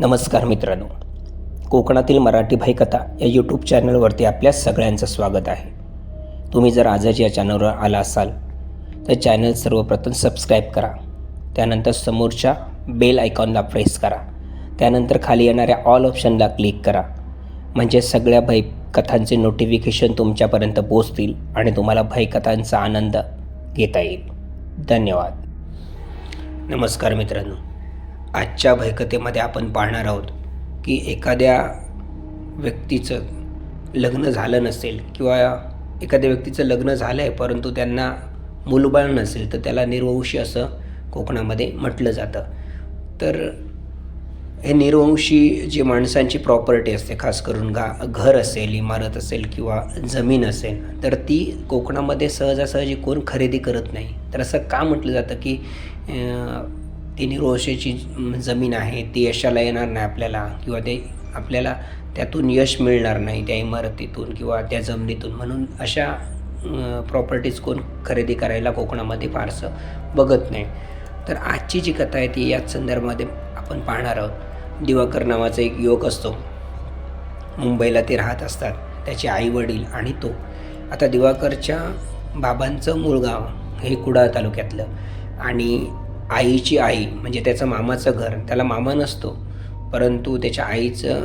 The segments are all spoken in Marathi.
नमस्कार मित्रांनो. कोकणातील मराठी भाईकथा या यूट्यूब चॅनलवरती आपल्या सगळ्यांचं स्वागत आहे. तुम्ही जर आजच या चॅनलवर आला असाल तर चॅनल सर्वप्रथम सबस्क्राईब करा. त्यानंतर समोरच्या बेल आयकॉनला प्रेस करा. त्यानंतर खाली येणाऱ्या ऑल ऑप्शनला क्लिक करा. म्हणजे सगळ्या भाई कथांचे नोटिफिकेशन तुमच्यापर्यंत पोचतील आणि तुम्हाला भयकथांचा आनंद घेता येईल. धन्यवाद. नमस्कार मित्रांनो. आजच्या भयकथेमध्ये आपण पाहणार आहोत की एखाद्या व्यक्तीचं लग्न झालं नसेल किंवा एखाद्या व्यक्तीचं लग्न झालं आहे परंतु त्यांना मूलबाळ नसेल तर त्याला निर्वंशी असं कोकणामध्ये म्हटलं जातं. तर हे निर्वंशी जी माणसांची प्रॉपर्टी असते खास करून गा घर असेल इमारत असेल किंवा जमीन असेल तर ती कोकणामध्ये सहजासहजी कोण खरेदी करत नाही. तर असं का म्हटलं जातं की ती निर्वंशीची जमीन आहे ती यशाला येणार नाही आपल्याला किंवा ते आपल्याला त्यातून यश मिळणार नाही त्या इमारतीतून किंवा त्या जमिनीतून. म्हणून अशा प्रॉपर्टीज कोण खरेदी करायला कोकणामध्ये फारसं बघत नाही. तर आजची जी कथा आहे ती याच संदर्भामध्ये आपण पाहणार आहोत. दिवाकर नावाचा एक युवक असतो. मुंबईला ते राहत असतात. त्याचे आई वडील आणि तो. आता दिवाकरच्या बाबांचं मूळ गाव हे कुडाळ तालुक्यातलं. आणि आईची आई म्हणजे त्याचं मामाचं घर त्याला मामा नसतो परंतु त्याच्या आईचं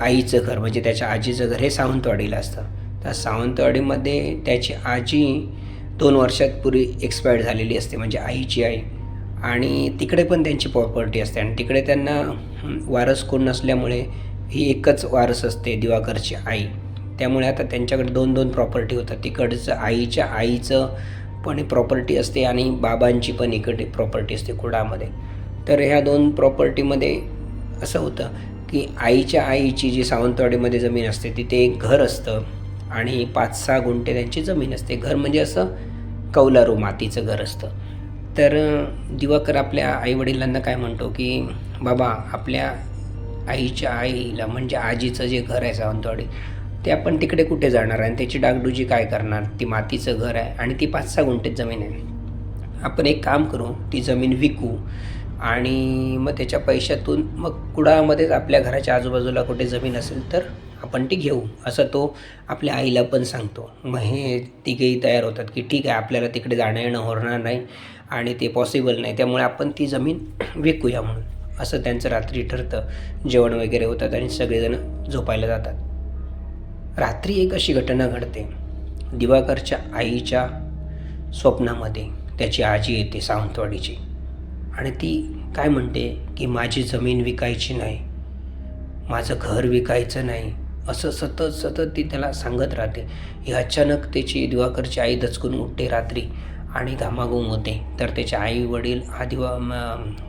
आईचं घर म्हणजे त्याच्या आजीचं घर हे सावंतवाडीला असतं. तर सावंतवाडीमध्ये त्याची आजी दोन वर्षात पूर्वी एक्सपायर्ड झालेली असते म्हणजे आईची आई. आणि तिकडे पण त्यांची प्रॉपर्टी असते आणि तिकडे त्यांना वारस कोण नसल्यामुळे ही एकच वारस असते दिवाकरची आई. त्यामुळे आता त्यांच्याकडे दोन दोन प्रॉपर्टी होतात. तिकडचं आईच्या आईचं पण प्रॉपर्टी असते आणि बाबांची पण इकडे प्रॉपर्टी असते कुडामध्ये. तर ह्या दोन प्रॉपर्टीमध्ये असं होतं की आईच्या आईची जी सावंतवाडीमध्ये जमीन असते तिथे एक घर असतं आणि पाच सहा गुंठे त्यांची जमीन असते. घर म्हणजे असं कौलारू मातीचं घर असतं. तर दिवाकर आपल्या आईवडिलांना काय म्हणतो की बाबा आपल्या आईच्या आईला म्हणजे आजीचं जे घर आहे सावंतवाडी ते आपण तिकडे कुठे जाणार आणि त्याची डागडुजी काय करणार? ती मातीचं घर आहे आणि ती पाच सहा गुंठेत जमीन आहे. आपण एक काम करू ती जमीन विकू आणि मग त्याच्या पैशातून मग कुडाळमध्येच आपल्या घराच्या आजूबाजूला कुठे जमीन असेल तर आपण ती घेऊ. असं तो आपल्या आईला पण सांगतो. मग हे तिघेही तयार होतात की ठीक आहे आपल्याला तिकडे जाणं येणं होणार नाही आणि ते पॉसिबल नाही. त्यामुळे आपण ती जमीन विकूया म्हणून. असं त्यांचं रात्री ठरतं. जेवण वगैरे होतात आणि सगळेजण झोपायला जातात. रात्री एक अशी घटना घडते. दिवाकरच्या आईच्या स्वप्नामध्ये त्याची आजी येते सावंतवाडीची. आणि ती काय म्हणते की माझी जमीन विकायची नाही. माझं घर विकायचं नाही. असं सतत सतत ती त्याला सांगत राहते. ही अचानक त्याची दिवाकरची आई दचकून उठते रात्री आणि घामाघूम होते. तर त्याचे आई वडील हा दिवा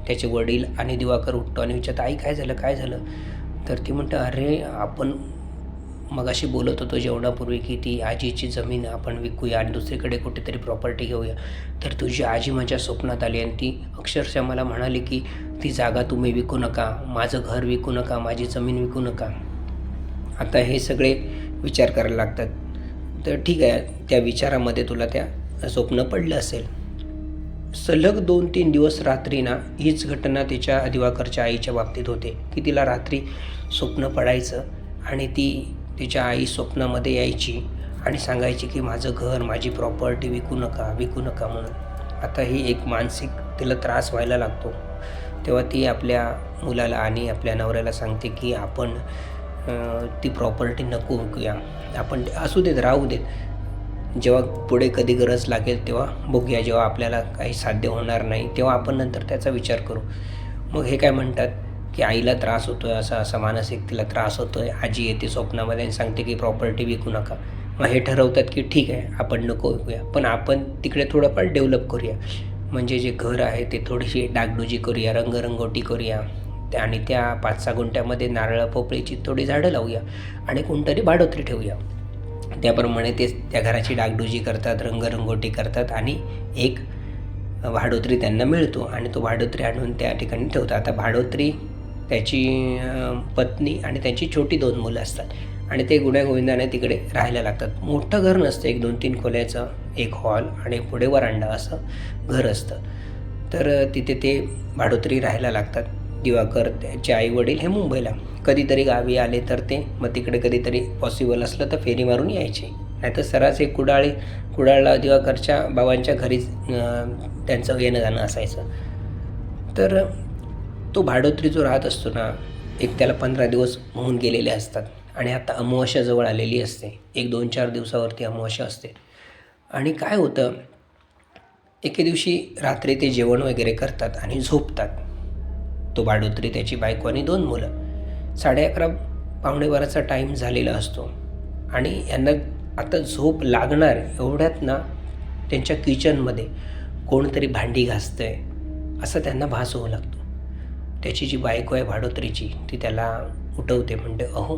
त्याचे वडील आणि दिवाकर उठतो आणि विचारतं आई काय झालं? काय झालं? तर ती म्हणतं अरे आपण मगाशी बोलत होतो जेवणापूर्वी की ती आजीची जमीन आपण विकूया आणि दुसरीकडे कुठेतरी प्रॉपर्टी घेऊया. तर तुझी आजी माझ्या स्वप्नात आली आणि ती अक्षरशः मला म्हणाली की ती जागा तुम्ही विकू नका माझं घर विकू नका माझी जमीन विकू नका. आता हे सगळे विचार करायला लागतात. तर ठीक आहे त्या विचारामध्ये तुला त्या स्वप्न पडलं असेल. सलग दोन तीन दिवस रात्री ना हीच घटना तिच्या दिवाकरच्या आईच्या बाबतीत होते की तिला रात्री स्वप्न पडायचं आणि ती तिच्या आई स्वप्नामध्ये यायची आणि सांगायची की माझं घर माझी प्रॉपर्टी विकू नका विकू नका म्हणून. आता ही एक मानसिक तिला त्रास व्हायला लागतो. तेव्हा ती आपल्या मुलाला आणि आपल्या नवऱ्याला सांगते की आपण ती प्रॉपर्टी नको विकूया. आपण असू देत राहू देत. जेव्हा पुढे कधी गरज लागेल तेव्हा बघूया. जेव्हा आपल्याला काही साध्य होणार नाही तेव्हा आपण नंतर त्याचा विचार करू. मग हे काय म्हणतात? की आईला त्रास होतो आहे असा असा मानसिक तिला त्रास होतो आहे आजी येते स्वप्नामध्ये आणि सांगते की प्रॉपर्टी विकू नका. मग हे ठरवतात की ठीक आहे आपण नको विकूया. पण आपण तिकडे थोडंफार डेव्हलप करूया. म्हणजे जे घर आहे ते थोडीशी डागडुजी करूया रंगरंगोटी करूया. त्या आणि त्या पाच सहा गुंठ्यामध्ये नारळ पोपळीची थोडी झाडं लावूया आणि कोणतरी भाडोत्री ठेवूया. त्याप्रमाणे ते त्या घराची डागडुजी करतात रंगरंगोटी करतात आणि एक भाडोत्री त्यांना मिळतो आणि तो भाडोत्री आणून त्या ठिकाणी ठेवतात. आता भाडोत्री त्याची पत्नी आणि त्यांची छोटी दोन मुलं असतात. आणि ते गुण्यागोविंदाने तिकडे राहायला लागतात. मोठं घर नसतं एक दोन तीन खोल्याचं एक हॉल आणि पुढे वरांडा असं घर असतं. तर तिथे ते भाडोत्री राहायला लागतात. दिवाकर त्याचे आई वडील हे मुंबईला. कधीतरी गावी आले तर ते मग तिकडे कधीतरी पॉसिबल असलं तर फेरी मारून यायचे. नाहीतर सरास एक कुडाळी कुडाळला दिवाकरच्या बाबांच्या घरीच त्यांचं येणं जाणं असायचं. तर तो भाडोत्री जो राहत असतो ना एक त्याला पंधरा दिवस होऊन गेलेले असतात. आणि आता अमावस्या जवळ आलेली असते. एक दोन चार दिवसावरती अमावस्या असते. आणि काय होतं एके दिवशी रात्री ते जेवण वगैरे करतात आणि झोपतात. तो भाडोत्री त्याची बायको आणि दोन मुलं. साडे अकरा पावणे बाराचा टाईम झालेला असतो. आणि यांना आता झोप लागणार एवढ्यात ना त्यांच्या किचनमध्ये कोणतरी भांडी घासतंय असं त्यांना भास होऊ लागतो. त्याची जी बायको आहे भाडोत्रीची ती त्याला उठवते म्हणते अहो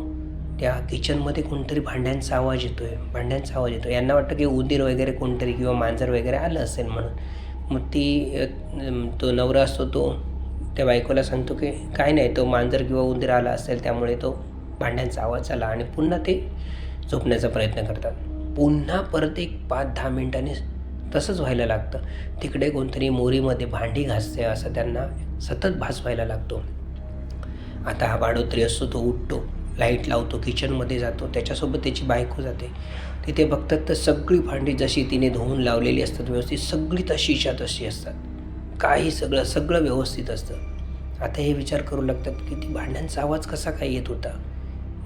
त्या किचनमध्ये कोणतरी भांड्यांचा आवाज येतो आहे भांड्यांचा आवाज येतो यांना वाटतं की उंदीर वगैरे कोणतरी किंवा मांजर वगैरे आलं असेल म्हणून. मग ती तो नवरा असतो तो त्या बायकोला सांगतो की काय नाही तो मांजर किंवा उंदीर आला असेल त्यामुळे तो भांड्यांचा आवाज आला. आणि पुन्हा ते झोपण्याचा प्रयत्न करतात. पुन्हा परत एक पाच दहा मिनिटांनी तसंच व्हायला लागतं. तिकडे कोणतरी मोरीमध्ये भांडी घासते असं त्यांना सतत भास व्हायला लागतो. आता हा बाडोत्री असतो तो उठतो लाइट लावतो किचनमध्ये जातो त्याच्यासोबत त्याची बायको जाते. तिथे बघतात तर सगळी भांडी जशी तिने धुवून लावलेली असतात व्यवस्थित सगळी तशीच्या तशी असतात. काही सगळं सगळं व्यवस्थित असतं. आता हे विचार करू लागतात की ती भांड्यांचा आवाज कसा काय येत होता?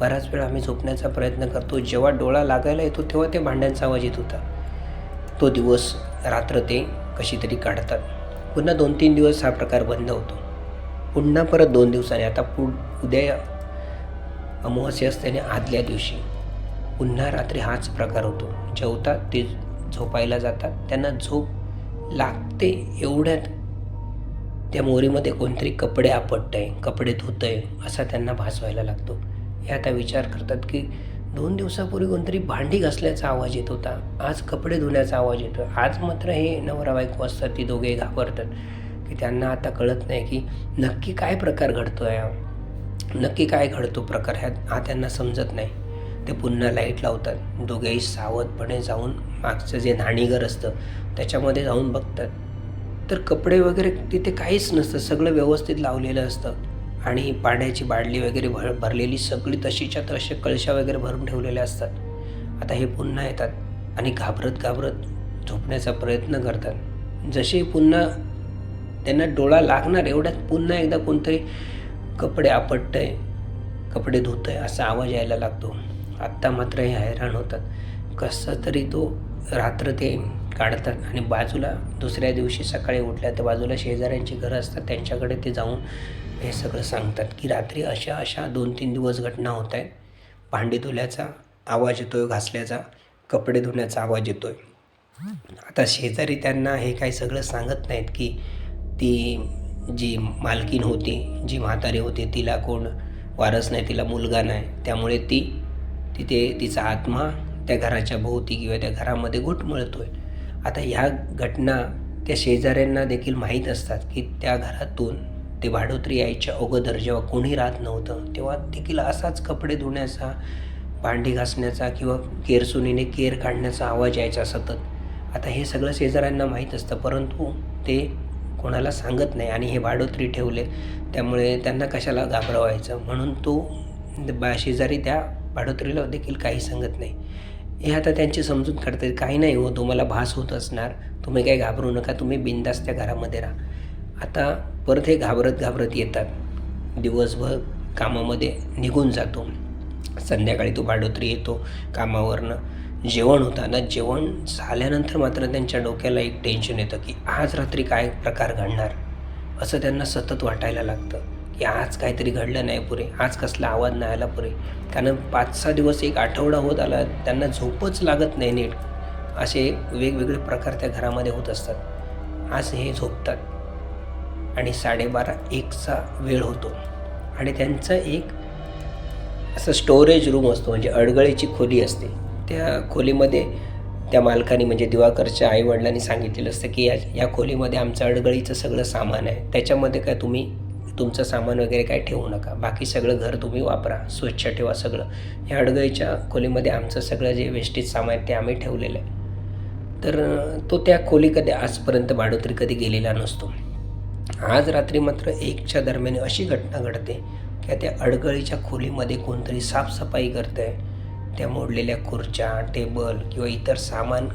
बराच वेळ आम्ही झोपण्याचा प्रयत्न करतो जेव्हा डोळा लागायला येतो तेव्हा ते भांड्यांचा आवाज येत होता. तो दिवस रात्र ते कशी तरी काढतात. पुन्हा दोन तीन दिवस हा प्रकार बंद होतो. पुन्हा परत दोन दिवसांनी. आता पु उद्या अमावस्या असते आणि आदल्या दिवशी. पुन्हा रात्री हाच प्रकार होतो. जेवतात ते झोपायला जातात. त्यांना झोप लागते एवढ्यात त्या मोरीमध्ये कोणतरी कपडे आपटतंय कपडे धुतंय असा त्यांना भासवायला लागतो. हे आता विचार करतात की दोन दिवसापूर्वी कोणतरी भांडी घासल्याचा आवाज येत होता. आज कपडे धुण्याचा आवाज येतो आज मात्र हे नवरा बायको असतात ती दोघे घाबरतात. की त्यांना आता कळत नाही की नक्की काय प्रकार घडतो आहे नक्की काय घडतो प्रकार ह्यात हा त्यांना समजत नाही. ते पुन्हा लाइट लावतात. दोघेही सावधपणे जाऊन मागचं जे न्हाणीघर असतं त्याच्यामध्ये जाऊन बघतात. तर कपडे वगैरे तिथे काहीच नसतं. सगळं व्यवस्थित लावलेलं असतं. आणि पाण्याची बाडली वगैरे भर भरलेली सगळी तशीच्या तसे कळशा वगैरे भरून ठेवलेल्या असतात. आता हे पुन्हा येतात आणि घाबरत घाबरत झोपण्याचा प्रयत्न करतात. जसे पुन्हा त्यांना डोळा लागणार एवढ्यात पुन्हा एकदा कोणतरी कपडे आपटतंय कपडे धुतंय असा आवाज यायला लागतो. आत्ता मात्र हे हैराण होतात. कसं तरी तो रात्र ते काढतात आणि बाजूला दुसऱ्या दिवशी सकाळी उठल्या तर बाजूला शेजाऱ्यांची घरं असतात त्यांच्याकडे ते जाऊन हे सगळं सांगतात की रात्री अशा अशा दोन तीन दिवस घटना होत आहेत. भांडी धुल्याचा आवाज येतोय घासल्याचा कपडे धुण्याचा आवाज येतोय. आता शेजारी त्यांना हे काही सगळं सांगत नाहीत की ती जी मालकीन होती जी म्हातारी होती तिला कोण वारस नाही तिला मुलगा नाही. त्यामुळे ती तिथे तिचा आत्मा त्या घराच्या भोवती किंवा त्या घरामध्ये घुटमळतोय आता ह्या घटना त्या शेजाऱ्यांना देखील माहीत असतात की त्या घरातून ते भाडोत्री यायच्या अगोदर जेव्हा कोणी राहत नव्हतं तेव्हा देखील असाच कपडे धुण्याचा भांडी घासण्याचा किंवा केरसुनीने केर काढण्याचा आवाज यायचा सतत. आता हे सगळं शेजाऱ्यांना माहीत असतं परंतु ते कोणाला सांगत नाही आणि हे भाडोत्री ठेवले त्यामुळे त्यांना कशाला घाबरवायचं? म्हणून तो बा शेजारी त्या भाडोत्रीला देखील काही सांगत नाही. हे आता त्यांची समजूत काढतात काही नाही हो तुम्हाला भास होत असणार. तुम्ही काही घाबरू नका तुम्ही बिंदास त्या घरामध्ये राहा. आता परत हे घाबरत घाबरत येतात. दिवसभर कामामध्ये निघून जातो. संध्याकाळी तो भाडोत्री येतो कामावरनं. जेवण होताना जेवण झाल्यानंतर मात्र त्यांच्या डोक्याला एक टेन्शन येतं की आज रात्री काय प्रकार घडणार? असं त्यांना सतत वाटायला लागतं की आज काहीतरी घडलं नाही पुरे. आज कसला आवाज नाही आला पुरे. कारण पाच सहा दिवस एक आठवडा होत आला त्यांना झोपच लागत नाही नीट. असे वेगवेगळे प्रकार त्या घरामध्ये होत असतात. आज हे झोपतात. आणि साडेबारा एकचा वेळ होतो. आणि त्यांचं एक असं स्टोरेज रूम असतो म्हणजे अडगळीची खोली असते. त्या खोलीमध्ये त्या मालकाने म्हणजे दिवाकरच्या आईवडिलांनी सांगितलेलं असतं की या या खोलीमध्ये आमचं अडगळीचं सगळं सामान आहे. त्याच्यामध्ये काय तुम्ही तुमचं सामान वगैरे काय ठेवू नका. बाकी सगळं घर तुम्ही वापरा स्वच्छ ठेवा सगळं. या अडगळीच्या खोलीमध्ये आमचं सगळं जे वेस्टेज सामान आहे ते आम्ही ठेवलेलं आहे. तर तो त्या खोली कधी आजपर्यंत भाडोत्री कधी गेलेला नसतो. आज रात्री मात्र एकच्या दरम्यान अशी घटना घडते की त्या अडगळीच्या खोलीमध्ये कोणतरी साफसफाई करतं आहे त्या मोडलेल्या खुर्च्या टेबल किंवा इतर सामान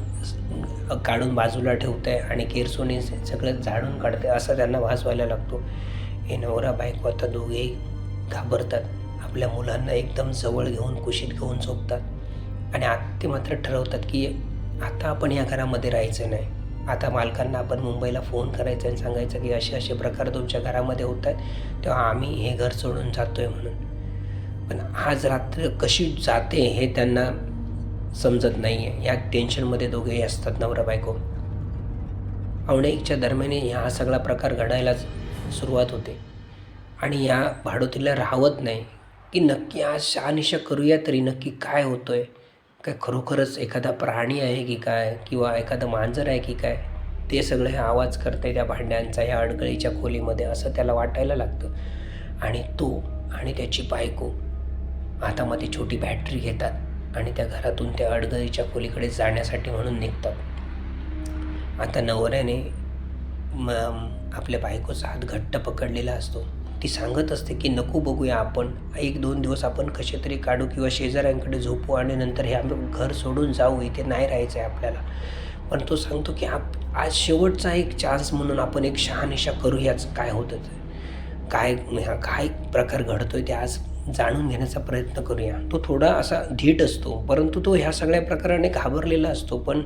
काढून बाजूला ठेवतं आहे आणि केरसोनी सगळं झाडून काढते असं त्यांना वास व्हायला लागतो. हे नवरा बायको आता दोघेही घाबरतात. आपल्या मुलांना एकदम जवळ घेऊन कुशीत घेऊन झोपतात. आणि आत ते मात्र ठरवतात की आता आपण या घरामध्ये राहायचं नाही. आता मालकांना आपण मुंबईला फोन करायचा आणि सांगायचं की असे असे प्रकार तुमच्या घरामध्ये होत आहेत तेव्हा आम्ही हे घर सोडून जातो आहे म्हणून. पण आज रात्र कशी जाते हे त्यांना समजत नाही आहे या टेन्शनमध्ये दोघेही असतात नवरा बायको. पावणे दरम्याने हा सगळा प्रकार घडायला सुरुवात होते. आणि या भाडोतीला राहवत नाही. की नक्की आज शहानिशा करूया तरी नक्की काय होतं आहे काय खरोखरच एखादा प्राणी आहे की काय? किंवा एखादं मांजर आहे की काय? ते सगळे आवाज करते त्या भांड्यांचा या अडगळीच्या खोलीमध्ये असं त्याला वाटायला लागतं. आणि तो आणि त्याची बायको हातामध्ये छोटी बॅटरी घेतात आणि त्या घरातून त्या अडगळीच्या खोलीकडे जाण्यासाठी म्हणून निघतात. आता नवऱ्याने म आपल्या बायकोचा हात घट्ट पकडलेला असतो. ती सांगत असते की नको बघूया आपण. एक दोन दिवस आपण कसे तरी काढू किंवा शेजाऱ्यांकडे झोपू आणि नंतर हे आम्ही घर सोडून जाऊ. इथे नाही राहायचं आहे आपल्याला. पण तो सांगतो की आप आज शेवटचा एक चान्स म्हणून आपण एक शहानिशा करूयाच. काय होतं काय हा काय प्रकार घडतोय ते आज जाणून घेण्याचा प्रयत्न करूया. तो थोडा असा धीट असतो परंतु तो ह्या सगळ्या प्रकाराने घाबरलेला असतो. पण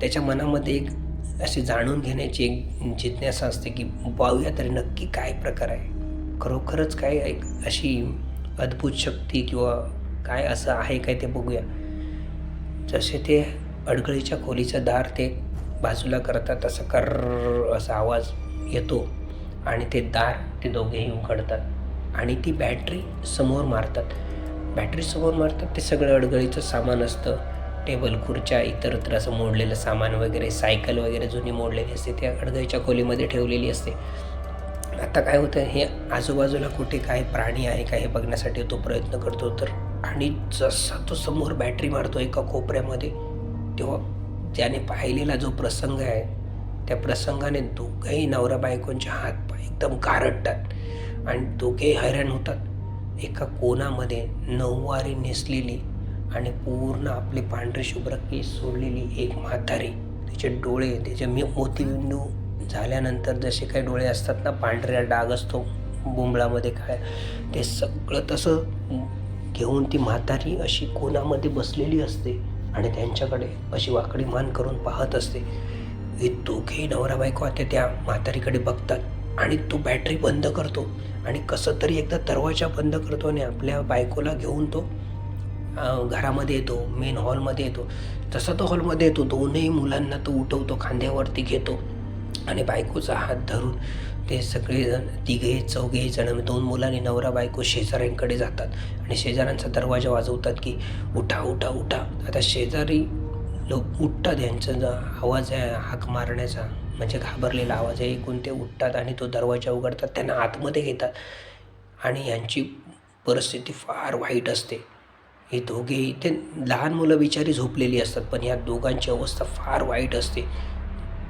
त्याच्या मनामध्ये एक असे जाणून घेण्याची एक जिज्ञासा असते की पाहूया तरी नक्की काय प्रकार आहे. खरोखरच काय एक अशी अद्भुत शक्ती किंवा काय असं आहे काय ते बघूया. जसे ते अडगळीच्या खोलीचं दार ते बाजूला करतात तसं कर असा आवाज येतो आणि ते दार ते दोघेही उघडतात आणि ती बॅटरी समोर मारतात. बॅटरी समोर मारतात ते सगळं अडगळीचं सामान असतं. टेबल खुर्च्या इतरत्र असं मोडलेलं सामान वगैरे सायकल वगैरे जुनी मोडलेली असते त्या अडगळीच्या खोलीमध्ये ठेवलेली असते. आता काय होतं हे आजूबाजूला कुठे काय प्राणी आहे का हे बघण्यासाठी तो प्रयत्न करतो तर आणि जसा तो समोर बॅटरी मारतो एका कोपऱ्यामध्ये तेव्हा त्याने पाहिलेला जो प्रसंग आहे त्या प्रसंगाने दोघंही नवरा बायकोंचे हात पाय एकदम गारटतात आणि दोघेही हैराण होतात. एका कोणामध्ये नऊवारी नेसलेली आणि पूर्ण आपले पांढरे शुभ्र केस सोडलेली एक म्हातारी. तिचे डोळे त्याचे मी मोतीबिंदू झाल्यानंतर जसे काही डोळे असतात ना पांढऱ्या डाग असतो बुंबळामध्ये काय ते सगळं तसं घेऊन ती म्हातारी अशी कोणामध्ये बसलेली असते आणि त्यांच्याकडे अशी वाकडी मान करून पाहत असते. हे दोघेही नवरा बायको आता त्या म्हातारीकडे बघतात आणि तो बॅटरी बंद करतो आणि कसं तरी एकदा दरवाजा बंद करतो आणि आपल्या बायकोला घेऊन तो घरामध्ये येतो मेन हॉलमध्ये येतो. तसा तो हॉलमध्ये येतो दोनही मुलांना तो उठवतो खांद्यावरती घेतो आणि बायकोचा हात धरून ते सगळेजण तिघे चौघेही जण दोन मुलांनी नवरा बायको शेजाऱ्यांकडे जातात आणि शेजाऱ्यांचा दरवाजा वाजवतात की उठा उठा उठा. आता शेजारी लोक उठतात यांचा जो आवाज आहे हाक मारण्याचा म्हणजे घाबरलेला आवाज आहे. एकूण ते उठतात आणि तो दरवाजा उघडतात त्यांना आतमध्ये घेतात आणि यांची परिस्थिती फार वाईट असते. हे दोघेही ते लहान मुलं बिचारी झोपलेली असतात पण या दोघांची अवस्था फार वाईट असते.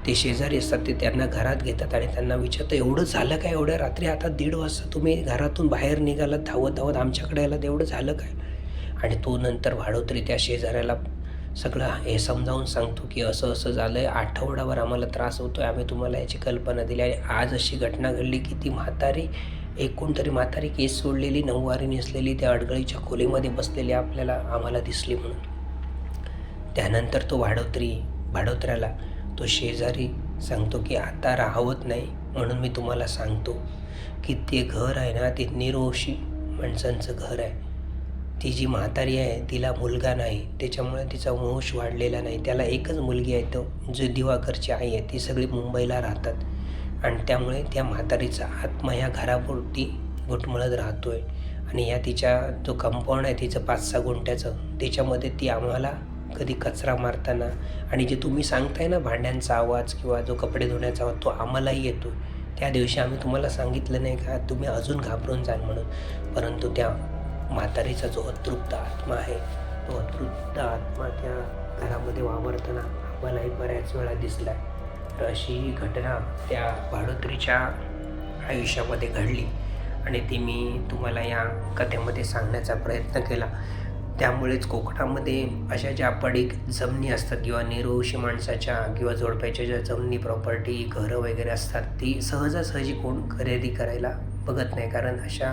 ते शेजारी असतात ते त्यांना घरात घेतात आणि त्यांना विचारतं एवढं झालं काय? एवढ्या रात्री आता दीड वाजता तुम्ही घरातून बाहेर निघालात धावत धावत आमच्याकडे आलात एवढं झालं काय? आणि तो नंतर भाडोत्री त्या शेजाऱ्याला सगळं हे समजावून सांगतो की असं असं झालं आहे आठवडाभर आम्हाला त्रास होतो आहे आम्ही तुम्हाला याची कल्पना दिली आणि आज अशी घटना घडली की ती म्हातारी एकूण तरी म्हातारी केस सोडलेली नऊवारी नेसलेली त्या अडगळीच्या खोलीमध्ये बसलेली आपल्याला आम्हाला दिसली म्हणून. त्यानंतर तो भाडोत्री भाडोत्र्याला तो शेजारी सांगतो की आता राहवत नाही म्हणून मी तुम्हाला सांगतो की ते घर आहे ना ते निरोशी माणसांचं घर आहे. ती जी म्हातारी आहे तिला मुलगा नाही त्याच्यामुळे तिचा वंश वाढलेला नाही. त्याला एकच मुलगी आहे तो जो दिवाकरची आई आहे ती सगळी मुंबईला राहतात. आणि त्यामुळे त्या म्हातारीचा आत्मा ह्या घरापुरती घुटमळत राहतो आहे आणि या तिच्या जो कंपाऊंड आहे तिचं पाच सहा गुंठ्याचं त्याच्यामध्ये ती आम्हाला कधी कचरा मारताना आणि जे तुम्ही सांगताय ना भांड्यांचा आवाज किंवा जो कपडे धुण्याचा आवाज तो आम्हालाही येतो. त्या दिवशी आम्ही तुम्हाला सांगितलं नाही का तुम्ही अजून घाबरून जाल म्हणून. परंतु त्या म्हातारीचा जो अतृप्त आत्मा आहे तो अतृप्त आत्मा त्या घरामध्ये वावरताना आम्हालाही बऱ्याच वेळा दिसला आहे तर अशी ही घटना त्या भाडोत्रीच्या आयुष्यामध्ये घडली आणि ती मी तुम्हाला या कथेमध्ये सांगण्याचा प्रयत्न केला. त्यामुळेच कोकणामध्ये अशा ज्या पडीक जमिनी असतात किंवा निरोशी माणसाच्या किंवा जोडप्याच्या ज्या जमिनी प्रॉपर्टी घरं वगैरे असतात ती सहजासहजी कोण खरेदी करायला बघत नाही. कारण अशा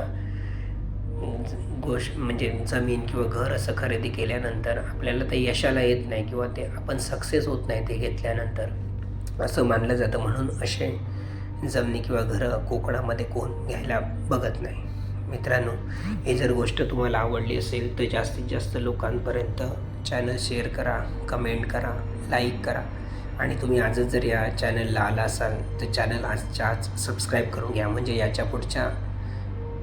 गोष्ट म्हणजे जमीन किंवा घर असं खरेदी केल्यानंतर आपल्याला ते यशाला येत नाही किंवा ते आपण सक्सेस होत नाही ते घेतल्यानंतर. असं मानलं जातं म्हणून असे जमिनी किंवा घरं कोकणामध्ये कोण घ्यायला बघत नाही. मित्रांनो ही जर गोष्ट तुम्हाला आवडली असेल तर जास्तीत जास्त लोकांपर्यंत चॅनल शेअर करा कमेंट करा लाईक करा. आणि तुम्ही आजच जर या चॅनलला आला असाल तर चॅनल आजच्या आज सबस्क्राईब करून घ्या. म्हणजे याच्या पुढच्या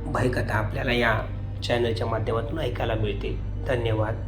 भयकथा आपल्याला या चॅनलच्या माध्यमातून ऐकायला मिळतील. धन्यवाद.